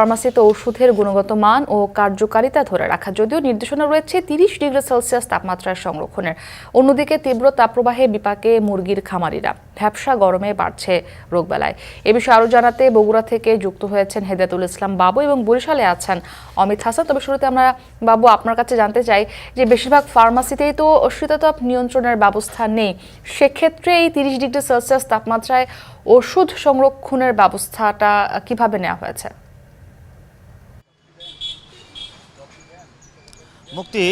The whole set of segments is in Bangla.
ফার্মাসিতে ওষুধের গুণগত মান ও কার্যকারিতা ধরে রাখা, যদিও নির্দেশনা রয়েছে তিরিশ ডিগ্রি সেলসিয়াস তাপমাত্রার সংরক্ষণের। অন্যদিকে তীব্র তাপপ্রবাহে বিপাকে মুরগির খামারিরা, ভ্যাবসা গরমে বাড়ছে রোগবেলায়। এ বিষয়ে আরও জানাতে বগুড়া থেকে যুক্ত হয়েছেন হেদায়তুল ইসলাম বাবু এবং বরিশালে আছেন অমিত হাসান। তবে শুরুতে আমরা, বাবু, আপনার কাছে জানতে চাই যে বেশিরভাগ ফার্মাসিতেই তো শীতাতপ নিয়ন্ত্রণের ব্যবস্থা নেই। সেক্ষেত্রে এই তিরিশ ডিগ্রি সেলসিয়াস তাপমাত্রায় ওষুধ সংরক্ষণের ব্যবস্থাটা কীভাবে নেওয়া হয়েছে? মুক্তি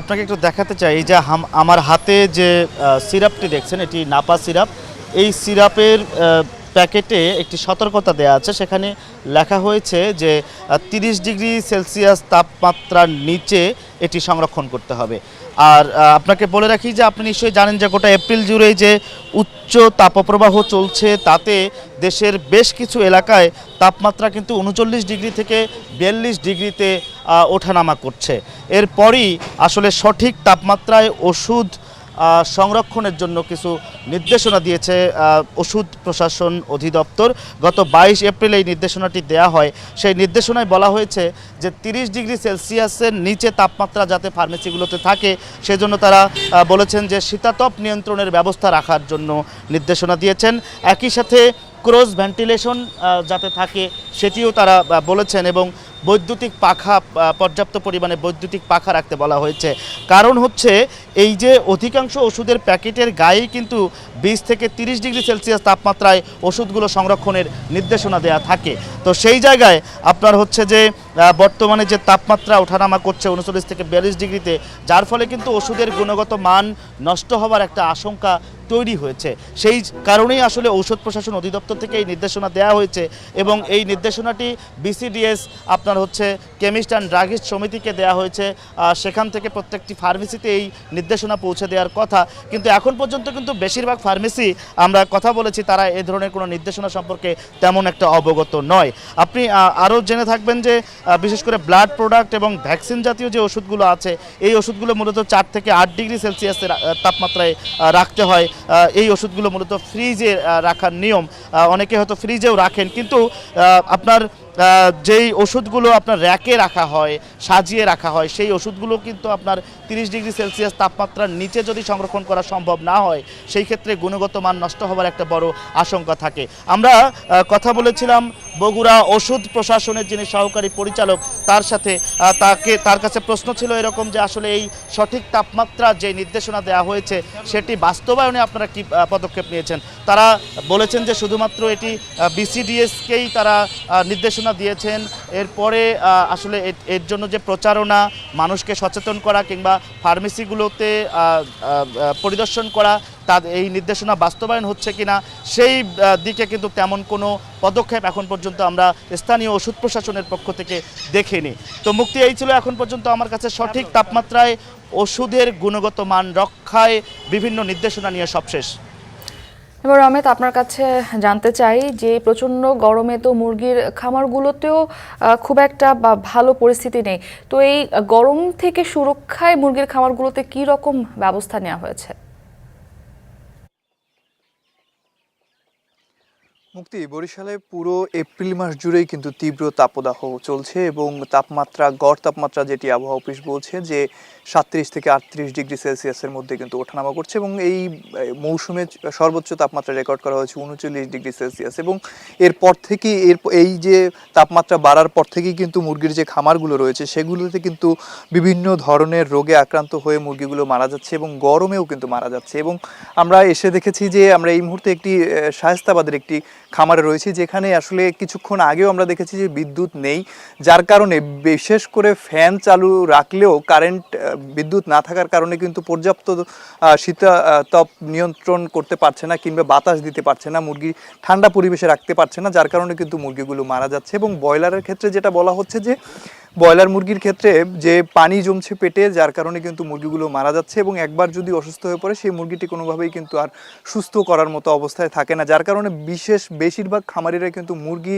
আপনাকে একটু দেখাতে চাই যে আমার হাতে যে সিরাপটি দেখছেন, এটি নাপা সিরাপ। এই সিরাপের প্যাকেটে একটি সতর্কতা দেওয়া আছে। সেখানে লেখা হয়েছে যে, তিরিশ ডিগ্রি সেলসিয়াস তাপমাত্রার নিচে এটি সংরক্ষণ করতে হবে। আর আপনাকে বলে রাখি যে, আপনি নিশ্চয়ই জানেন যে, গোটা এপ্রিল জুড়ে যে উচ্চ তাপপ্রবাহ চলছে, তাতে দেশের বেশ কিছু এলাকায় তাপমাত্রা কিন্তু উনচল্লিশ ডিগ্রি থেকে বিয়াল্লিশ ডিগ্রিতে ওঠানামা করছে। এরপরই আসলে সঠিক তাপমাত্রায় ওষুধ সংরক্ষণের জন্য কিছু নির্দেশনা দিয়েছে ওষুধ প্রশাসন অধিদপ্তর। গত বাইশ এপ্রিল এই নির্দেশনাটি দেয়া হয়। সেই নির্দেশনায় বলা হয়েছে যে তিরিশ ডিগ্রি সেলসিয়াসের নিচে তাপমাত্রা যাতে ফার্মেসিগুলোতে থাকে, সেজন্য তারা বলেছেন যে শীতাতপ নিয়ন্ত্রণের ব্যবস্থা রাখার জন্য নির্দেশনা দিয়েছেন। একই সাথে ক্রস ভেন্টিলেশন যাতে থাকে, সেটিও তারা বলেছেন এবং বৈদ্যুতিক পাখা পর্যাপ্ত পরিমাণে বৈদ্যুতিক পাখা রাখতে বলা হয়েছে। কারণ হচ্ছে, এই যে অধিকাংশ ওষুধের প্যাকেটের গায়েই কিন্তু বিশ থেকে তিরিশ ডিগ্রি সেলসিয়াস তাপমাত্রায় ওষুধগুলো সংরক্ষণের নির্দেশনা দেওয়া থাকে। তো সেই জায়গায় আপনার হচ্ছে যে বর্তমানে যে তাপমাত্রা ওঠানামা করছে উনচল্লিশ থেকে বিয়াল্লিশ ডিগ্রিতে, যার ফলে কিন্তু ওষুধের গুণগত মান নষ্ট হওয়ার একটা আশঙ্কা তৈরি হয়েছে। সেই কারণেই আসলে ঔষধ প্রশাসন অধিদপ্তর থেকে এই নির্দেশনা দেওয়া হয়েছে এবং এই নির্দেশনাটি বিসিডিএস আপনার হচ্ছে কেমিস্ট অ্যান্ড ড্রাগিস্ট সমিতিকে দেওয়া হয়েছে। সেখান থেকে প্রত্যেকটি ফার্মেসিতে এই নির্দেশনা পৌঁছে দেওয়ার কথা। কিন্তু এখন পর্যন্ত কিন্তু বেশিরভাগ ফার্মেসি আমরা কথা বলেছি, তারা এ ধরনের কোনো নির্দেশনা সম্পর্কে তেমন একটা অবগত নয়। আপনি আরও জেনে থাকবেন যে বিশেষ করে ব্লাড প্রোডাক্ট এবং ভ্যাকসিন জাতীয় যে ওষুধগুলো আছে, এই ওষুধগুলো মূলত চার থেকে আট ডিগ্রি সেলসিয়াসের তাপমাত্রায় রাখতে হয়। এই ওষুধগুলো মূলত ফ্রিজে রাখার নিয়ম। অনেকে হয়তো ফ্রিজেও রাখেন কিন্তু আপনার যেই ওষুধগুলো আপনার র্যাকে রাখা হয় সাজিয়ে রাখা হয় সেই ওষুধগুলো কিন্তু আপনার তিরিশ ডিগ্রি সেলসিয়াস তাপমাত্রার নিচে যদি সংরক্ষণ করা সম্ভব না হয় সেই ক্ষেত্রে গুণগত মান নষ্ট হওয়ার একটা বড় আশঙ্কা থাকে। আমরা কথা বলেছিলাম বগুড়া ওষুধ প্রশাসনের যিনি সহকারী পরিচালক তার সাথে তাকে তার কাছে প্রশ্ন ছিল এরকম যে আসলে এই সঠিক তাপমাত্রা যে নির্দেশনা দেওয়া হয়েছে সেটি বাস্তবায়নে আপনারা কি পদক্ষেপ নিয়েছেন? তারা বলেছেন যে শুধুমাত্র এটি বিসিডিএসকেই তারা আহ, নির্দেশনা দিয়েছেন। এরপরে আসলে এর জন্য যে প্রচারণা মানুষকে সচেতন করা কিংবা ফার্মেসিগুলোতে পরিদর্শন করা তার এই নির্দেশনা বাস্তবায়ন হচ্ছে কিনা সেই দিকে কিন্তু তেমন কোনো পদক্ষেপ এখন পর্যন্ত আমরা স্থানীয় ওষুধ প্রশাসনের পক্ষ থেকে দেখিনি। তো মুক্তি এই ছিল এখন পর্যন্ত আমার কাছে সঠিক তাপমাত্রায় ওষুধের গুণগত মান রক্ষায় বিভিন্ন নির্দেশনা নিয়ে সবশেষ। এবার অমিত আপনার কাছে জানতে চাই যে প্রচণ্ড গরমে তো মুরগির খামারগুলোতেও খুব একটা বা ভালো পরিস্থিতি নেই। তো এই গরম থেকে সুরক্ষায় মুরগির খামারগুলোতে কি রকম ব্যবস্থা নেওয়া হয়েছে? মুক্তি, বরিশালে পুরো এপ্রিল মাস জুড়েই কিন্তু তীব্র তাপদাহ চলছে এবং তাপমাত্রা, গড় তাপমাত্রা যেটি আবহাওয়া অফিস বলছে যে সাতত্রিশ থেকে আটত্রিশ ডিগ্রি সেলসিয়াসের মধ্যে কিন্তু ওঠানামা করছে এবং এই মৌসুমে সর্বোচ্চ তাপমাত্রা রেকর্ড করা হয়েছে উনচল্লিশ ডিগ্রি সেলসিয়াস এবং এরপর থেকেই, এর, এই যে তাপমাত্রা বাড়ার পর থেকেই কিন্তু মুরগির যে খামারগুলো রয়েছে সেগুলোতে কিন্তু বিভিন্ন ধরনের রোগে আক্রান্ত হয়ে মুরগিগুলো মারা যাচ্ছে এবং গরমেও কিন্তু মারা যাচ্ছে এবং আমরা এসে দেখেছি যে আমরা এই মুহূর্তে একটি শায়েস্তাবাদের একটি খামারে রয়েছি, যেখানে আসলে কিছুক্ষণ আগেও আমরা দেখেছি যে বিদ্যুৎ নেই, যার কারণে বিশেষ করে ফ্যান চালু রাখলেও কারেন্ট বিদ্যুৎ না থাকার কারণে কিন্তু পর্যাপ্ত শীতাতপ শীতা নিয়ন্ত্রণ করতে পারছে না কিংবা বাতাস দিতে পারছে না, মুরগি ঠান্ডা পরিবেশে রাখতে পারছে না, যার কারণে কিন্তু মুরগিগুলো মারা যাচ্ছে এবং ব্রয়লারের ক্ষেত্রে যেটা বলা হচ্ছে যে ব্রয়লার মুরগির ক্ষেত্রে যে পানি জমছে পেটে, যার কারণে কিন্তু মুরগিগুলো মারা যাচ্ছে এবং একবার যদি অসুস্থ হয়ে পড়ে, সেই মুরগিটি কোনোভাবেই কিন্তু আর সুস্থ করার মতো অবস্থায় থাকে না। যার কারণে বিশেষ বেশিরভাগ খামারিরা কিন্তু মুরগি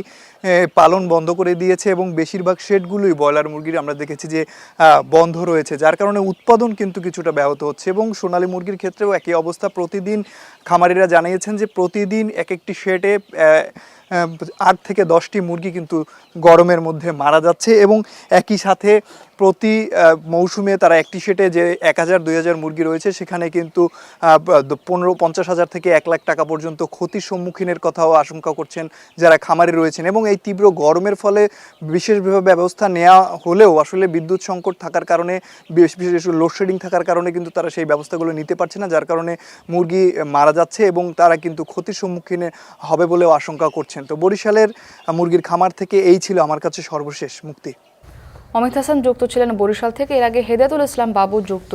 পালন বন্ধ করে দিয়েছে এবং বেশিরভাগ শেডগুলোই ব্রয়লার মুরগির আমরা দেখেছি যে বন্ধ রয়েছে, যার কারণে উৎপাদন কিন্তু কিছুটা ব্যাহত হচ্ছে এবং সোনালী মুরগির ক্ষেত্রেও একই অবস্থা। প্রতিদিন খামারিরা জানিয়েছেন যে, প্রতিদিন এক একটি শেডে আট থেকে দশটি মুরগি কিন্তু গরমের মধ্যে মারা যাচ্ছে এবং একই সাথে প্রতি মৌসুমে তারা একটি সেটে যে এক হাজার, দুই হাজার মুরগি রয়েছে, সেখানে কিন্তু পনেরো, পঞ্চাশ হাজার থেকে এক লাখ টাকা পর্যন্ত ক্ষতির সম্মুখীনের কথাও আশঙ্কা করছেন যারা খামারে রয়েছেন এবং এই তীব্র গরমের ফলে বিশেষভাবে ব্যবস্থা নেওয়া হলেও আসলে বিদ্যুৎ সংকট থাকার কারণে, বিশেষ বিশেষ লোডশেডিং থাকার কারণে কিন্তু তারা সেই ব্যবস্থাগুলো নিতে পারছে না, যার কারণে মুরগি মারা যাচ্ছে এবং তারা কিন্তু ক্ষতির সম্মুখীন হবে বলেও আশঙ্কা করছেন। তো, বরিশালের মুরগির খামার থেকে এই ছিল আমার কাছে সর্বশেষ মুক্তি। অমিত হাসান যুক্ত ছিলেন বরিশাল থেকে, এর আগে হেদায়তুল ইসলাম বাবু যুক্ত